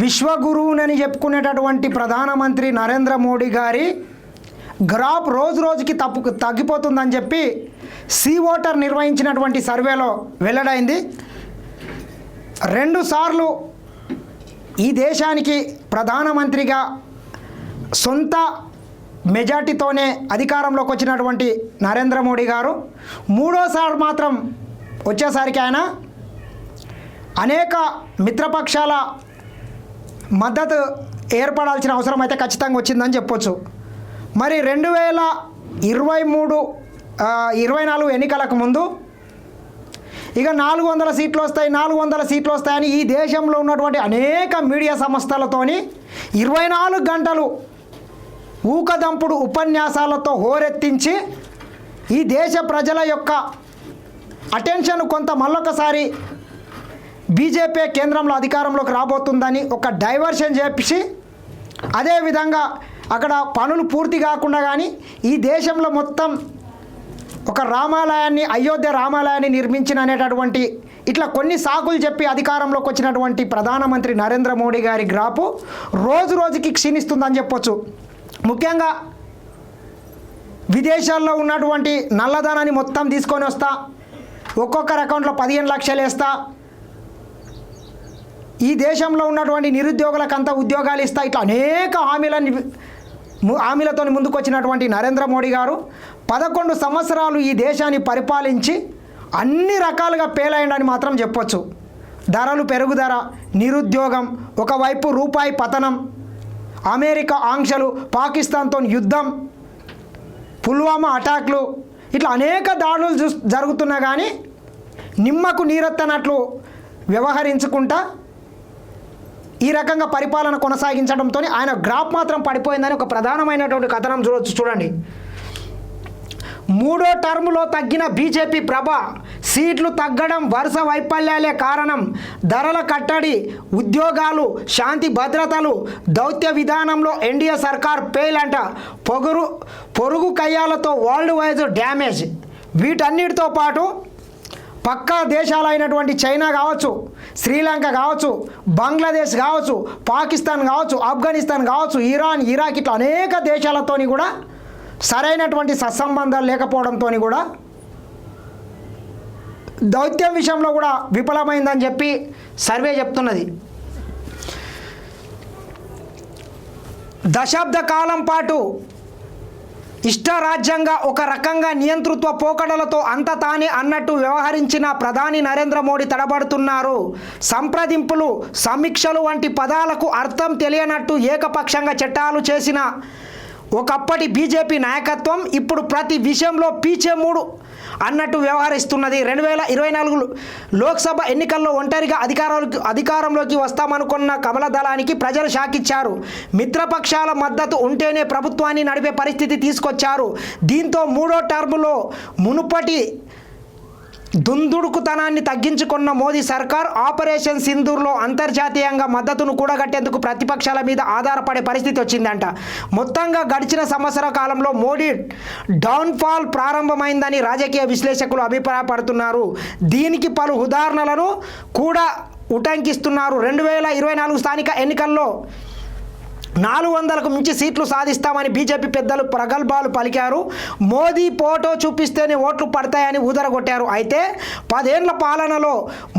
విశ్వగురువునని చెప్పుకునేటటువంటి ప్రధానమంత్రి నరేంద్ర మోడీ గారి గ్రాఫ్ రోజు రోజుకి తప్పు తగ్గిపోతుందని చెప్పి సీ ఓటర్ నిర్వహించినటువంటి సర్వేలో వెల్లడైంది. రెండుసార్లు ఈ దేశానికి ప్రధానమంత్రిగా సొంత మెజార్టీతోనే అధికారంలోకి వచ్చినటువంటి నరేంద్ర మోడీ గారు. మూడోసారి మాత్రం వచ్చేసరికి ఆయన అనేక మిత్రపక్షాల మద్దతు ఏర్పడాల్సిన అవసరం అయితే ఖచ్చితంగా వచ్చిందని చెప్పొచ్చు. మరి రెండు వేల ఇరవై మూడు ఇరవై నాలుగు ఎన్నికలకు ముందు ఇక నాలుగు వందల సీట్లు వస్తాయి నాలుగు వందల సీట్లు వస్తాయని ఈ దేశంలో ఉన్నటువంటి అనేక మీడియా సంస్థలతోని ఇరవై నాలుగు గంటలు ఊకదంపుడు ఉపన్యాసాలతో హోరెత్తించి ఈ దేశ ప్రజల యొక్క అటెన్షన్ కొంత మళ్ళొకసారి బీజేపీ కేంద్రంలో అధికారంలోకి రాబోతుందని ఒక డైవర్షన్ చేపించి అదేవిధంగా అక్కడ పనులు పూర్తి కాకుండా కానీ ఈ దేశంలో మొత్తం ఒక రామాలయాన్ని అయోధ్య రామాలయాన్ని నిర్మించిన అనేటటువంటి ఇట్లా కొన్ని సాకులు చెప్పి అధికారంలోకి వచ్చినటువంటి ప్రధానమంత్రి నరేంద్ర మోడీ గారి గ్రాపు రోజు రోజుకి క్షీణిస్తుందని చెప్పొచ్చు. ముఖ్యంగా విదేశాల్లో ఉన్నటువంటి నల్లధనాన్ని మొత్తం తీసుకొని వస్తా ఒక్కొక్కరి అకౌంట్లో పదిహేను లక్షలు వేస్తా ఈ దేశంలో ఉన్నటువంటి నిరుద్యోగులకంతా ఉద్యోగాలు ఇస్తా ఇట్లా అనేక హామీలని హామీలతో ముందుకొచ్చినటువంటి నరేంద్ర మోడీ గారు పదకొండు సంవత్సరాలు ఈ దేశాన్ని పరిపాలించి అన్ని రకాలుగా పేలైండని మాత్రం చెప్పొచ్చు. ధరలు పెరుగుదల నిరుద్యోగం ఒకవైపు రూపాయి పతనం అమెరికా ఆంక్షలు పాకిస్తాన్తో యుద్ధం పుల్వామా అటాక్లు ఇట్లా అనేక దాడులు జరుగుతున్నా కానీ నిమ్మకు నీరెత్తనట్లు వ్యవహరించుకుంటా ఈ రకంగా పరిపాలన కొనసాగించడంతో ఆయన గ్రాఫ్ మాత్రం పడిపోయిందని ఒక ప్రధానమైనటువంటి కథనం చూడొచ్చు చూడండి. మూడో టర్ములో తగ్గిన బీజేపీ ప్రభ సీట్లు తగ్గడం వరుస వైఫల్యాలే కారణం. ధరల కట్టడి ఉద్యోగాలు శాంతి భద్రతలు దౌత్య విధానంలో ఎన్డీఏ సర్కార్ ఫెయిల్ అంట. పొగరు పొరుగు కయ్యాలతో వరల్డ్ వైజ్ డ్యామేజ్. వీటన్నిటితో పాటు పక్కా దేశాలైనటువంటి చైనా కావచ్చు శ్రీలంక కావచ్చు బంగ్లాదేశ్ కావచ్చు పాకిస్తాన్ కావచ్చు ఆఫ్ఘనిస్తాన్ కావచ్చు ఇరాన్ ఇరాక్ ఇట్లా అనేక దేశాలతోని కూడా సరైనటువంటి సత్సంబంధాలు లేకపోవడంతో కూడా దౌత్యం విషయంలో కూడా విఫలమైందని చెప్పి సర్వే చెప్తున్నది. దశాబ్ద కాలం పాటు ఇష్టరాజ్యంగా ఒక రకంగా నియంతృత్వ పోకడలతో అంత తానే అన్నట్టు వ్యవహరించిన ప్రధాని నరేంద్ర మోడీ తడబడుతున్నారు. సంప్రదింపులు సమీక్షలు వంటి పదాలకు అర్థం తెలియనట్టు ఏకపక్షంగా చట్టాలు చేసిన ఒకప్పటి బీజేపీ నాయకత్వం ఇప్పుడు ప్రతి విషయంలో పీచే మూడు అన్నట్టు వ్యవహరిస్తున్నది. రెండు వేల ఇరవై నాలుగు లోక్సభ ఎన్నికల్లో ఒంటరిగా అధికారాలకు అధికారంలోకి వస్తామనుకున్న కమల దళానికి ప్రజలు షాకిచ్చారు. మిత్రపక్షాల మద్దతు ఉంటేనే ప్రభుత్వాన్ని నడిపే పరిస్థితి తీసుకొచ్చారు. దీంతో మూడో టర్ములో మునుపటి దుందుడుకుతనాన్ని తగ్గించుకున్న మోదీ సర్కార్ ఆపరేషన్ సింధూర్లో అంతర్జాతీయంగా మద్దతును కూడగట్టేందుకు ప్రతిపక్షాల మీద ఆధారపడే పరిస్థితి వచ్చిందంట. మొత్తంగా గడిచిన సంవత్సర కాలంలో మోడీ డౌన్ఫాల్ ప్రారంభమైందని రాజకీయ విశ్లేషకులు అభిప్రాయపడుతున్నారు. దీనికి పలు ఉదాహరణలను కూడా ఉటంకిస్తున్నారు. రెండు వేల ఇరవై నాలుగు స్థానిక ఎన్నికల్లో నాలుగు వందలకు మించి సీట్లు సాధిస్తామని బీజేపీ పెద్దలు ప్రగల్భాలు పలికారు. మోదీ ఫోటో చూపిస్తేనే ఓట్లు పడతాయని ఊదరగొట్టారు. అయితే పదేళ్ళ పాలనలో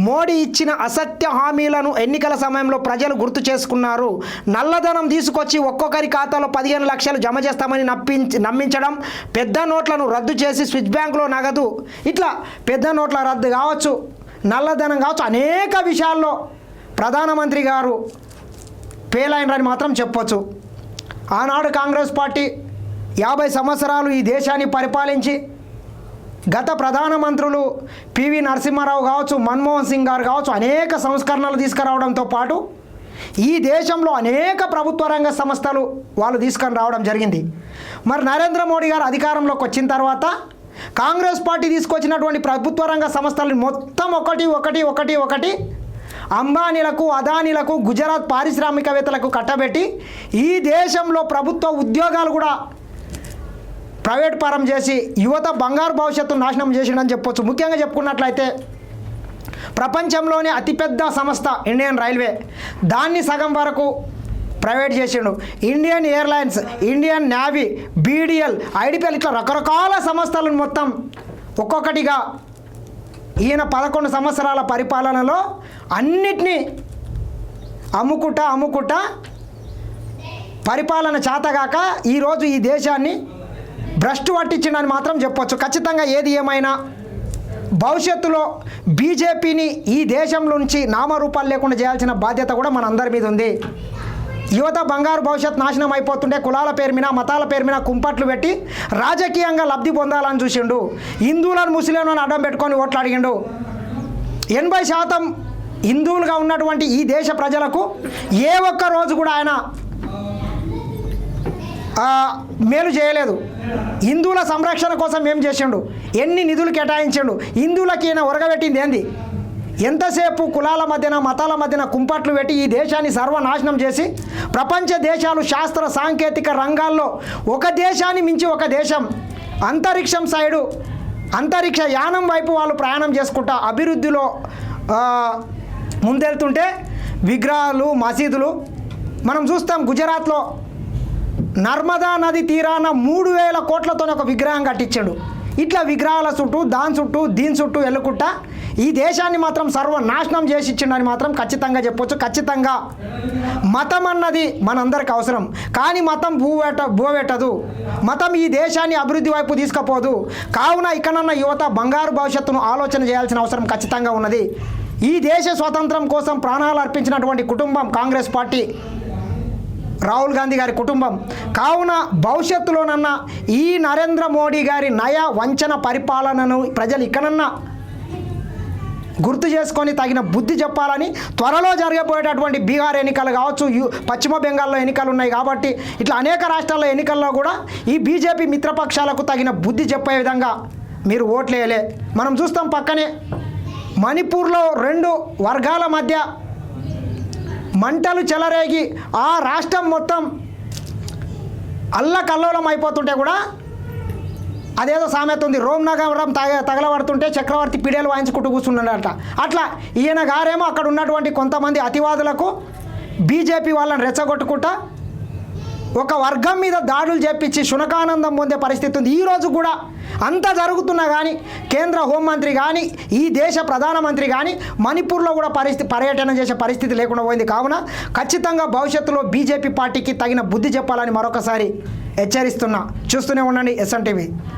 మోడీ ఇచ్చిన అసత్య హామీలను ఎన్నికల సమయంలో ప్రజలు గుర్తు చేసుకున్నారు. నల్లధనం తీసుకొచ్చి ఒక్కొక్కరి ఖాతాలో పదిహేను లక్షలు జమ చేస్తామని నప్పించి నమ్మించడం పెద్ద నోట్లను రద్దు చేసి స్విచ్ బ్యాంకులో నగదు. ఇట్లా పెద్ద నోట్ల రద్దు కావచ్చు నల్లధనం కావచ్చు అనేక విషయాల్లో ప్రధానమంత్రి గారు పేలైనరని మాత్రం చెప్పొచ్చు. ఆనాడు కాంగ్రెస్ పార్టీ యాభై సంవత్సరాలు ఈ దేశాన్ని పరిపాలించి గత ప్రధానమంత్రులు పివి నరసింహారావు కావచ్చు మన్మోహన్ సింగ్ గారు కావచ్చు అనేక సంస్కరణలు తీసుకురావడంతో పాటు ఈ దేశంలో అనేక ప్రభుత్వ రంగ సంస్థలు వాళ్ళు తీసుకొని రావడం జరిగింది. మరి నరేంద్ర మోడీ గారు అధికారంలోకి వచ్చిన తర్వాత కాంగ్రెస్ పార్టీ తీసుకొచ్చినటువంటి ప్రభుత్వ రంగ సంస్థలు మొత్తం ఒకటి ఒకటి ఒకటి ఒకటి అంబానీలకు అదానీలకు గుజరాత్ పారిశ్రామికవేత్తలకు కట్టబెట్టి ఈ దేశంలో ప్రభుత్వ ఉద్యోగాలు కూడా ప్రైవేట్ పరం చేసి యువత బంగారు భవిష్యత్తు నాశనం చేసిండని చెప్పొచ్చు. ముఖ్యంగా చెప్పుకున్నట్లయితే ప్రపంచంలోనే అతిపెద్ద సంస్థ ఇండియన్ రైల్వే. దాన్ని సగం వరకు ప్రైవేట్ చేసిండు. Indian Airlines Indian Navy BDL IDPL ఇట్లా రకరకాల సంస్థలను మొత్తం ఒక్కొక్కటిగా ఈయన పదకొండు సంవత్సరాల పరిపాలనలో అన్నిటినీ అమ్ముకుంటా అమ్ముకుంటా పరిపాలన చేతగాక ఈరోజు ఈ దేశాన్ని భ్రష్టు పట్టించిందని మాత్రం చెప్పొచ్చు. ఖచ్చితంగా ఏది ఏమైనా భవిష్యత్తులో బీజేపీని ఈ దేశం నుంచి నామరూపాలు లేకుండా చేయాల్సిన బాధ్యత కూడా మన అందరి మీద ఉంది. యువత బంగారు భవిష్యత్ నాశనం అయిపోతుండే కులాల పేరు మీద మతాల పేరు మీద కుంపట్లు పెట్టి రాజకీయంగా లబ్ధి పొందాలని చూసిండు. హిందువులను ముస్లింలను అడ్డం పెట్టుకొని ఓట్లు అడిగిండు. ఎనభై శాతం హిందువులుగా ఉన్నటువంటి ఈ దేశ ప్రజలకు ఏ ఒక్క రోజు కూడా ఆయన మేలు చేయలేదు. హిందువుల సంరక్షణ కోసం ఏం చేసిండు? ఎన్ని నిధులు కేటాయించిండు? హిందువులకి ఈయన ఒరగబెట్టింది ఏంది? ఎంతసేపు కులాల మధ్యన మతాల మధ్యన కుంపట్లు పెట్టి ఈ దేశాన్ని సర్వనాశనం చేసి ప్రపంచ దేశాలు శాస్త్ర సాంకేతిక రంగాల్లో ఒక దేశాన్ని మించి ఒక దేశం అంతరిక్షం సైడు అంతరిక్ష యానం వైపు వాళ్ళు ప్రయాణం చేసుకుంటా అభివృద్ధిలో ముందెళ్తుంటే విగ్రహాలు మసీదులు మనం చూస్తాం గుజరాత్లో నర్మదా నది తీరాన మూడు వేల కోట్లతో ఒక విగ్రహం కట్టించాడు. ఇట్లా విగ్రహాల చుట్టూ దాని చుట్టూ దీని చుట్టూ వెళ్ళుకుంటా ఈ దేశాన్ని మాత్రం సర్వనాశనం చేసి ఇచ్చిండని మాత్రం ఖచ్చితంగా చెప్పొచ్చు ఖచ్చితంగా. మతం అన్నది మనందరికి అవసరం. కానీ మతం భూవేట భూవెట్టదు మతం ఈ దేశాన్ని అభివృద్ధి వైపు తీసుకుపోదు. కావున ఇకనన్న యువత బంగారు భవిష్యత్తును ఆలోచన చేయాల్సిన అవసరం ఖచ్చితంగా ఉన్నది. ఈ దేశ స్వాతంత్రం కోసం ప్రాణాలు అర్పించినటువంటి కుటుంబం కాంగ్రెస్ పార్టీ. రాహుల్ గాంధీ గారి కుటుంబం. కావున భవిష్యత్తులోనన్నా ఈ నరేంద్ర మోడీ గారి నయ వంచన పరిపాలనను ప్రజలు ఇకనన్నా గుర్తు చేసుకొని తగిన బుద్ధి చెప్పాలని త్వరలో జరగబోయేటటువంటి బీహార్ ఎన్నికలు కావచ్చు పశ్చిమ బెంగాల్లో ఎన్నికలు ఉన్నాయి కాబట్టి ఇట్లా అనేక రాష్ట్రాల్లో ఎన్నికల్లో కూడా ఈ బీజేపీ మిత్రపక్షాలకు తగిన బుద్ధి చెప్పే విధంగా మీరు ఓట్లేయలే. మనం చూస్తాం పక్కనే మణిపూర్లో రెండు వర్గాల మధ్య మంటలు చెలరేగి ఆ రాష్ట్రం మొత్తం అల్లకల్లోలం అయిపోతుంటే కూడా అదేదో సామెత ఉంది. రోమ్ నగరం తగ తగలబడుతుంటే చక్రవర్తి పిడేలు వాయించుకుంటూ కూర్చున్నాడట. అట్లా ఈయన గారేమో అక్కడ ఉన్నటువంటి కొంతమంది అతివాదులకు బీజేపీ వాళ్ళని రెచ్చగొట్టుకుంటా ఒక వర్గం మీద దాడులు చేపించి శునకానందం పొందే పరిస్థితి ఉంది. ఈరోజు కూడా అంత జరుగుతున్నా కానీ కేంద్ర హోంమంత్రి కానీ ఈ దేశ ప్రధానమంత్రి కానీ మణిపూర్లో కూడా పరిస్థితి పర్యటన చేసే పరిస్థితి లేకుండా పోయింది. కావున ఖచ్చితంగా భవిష్యత్తులో బీజేపీ పార్టీకి తగిన బుద్ధి చెప్పాలని మరొకసారి హెచ్చరిస్తున్నా. చూస్తూనే ఉండండి ఎస్ఎన్ టీవీ.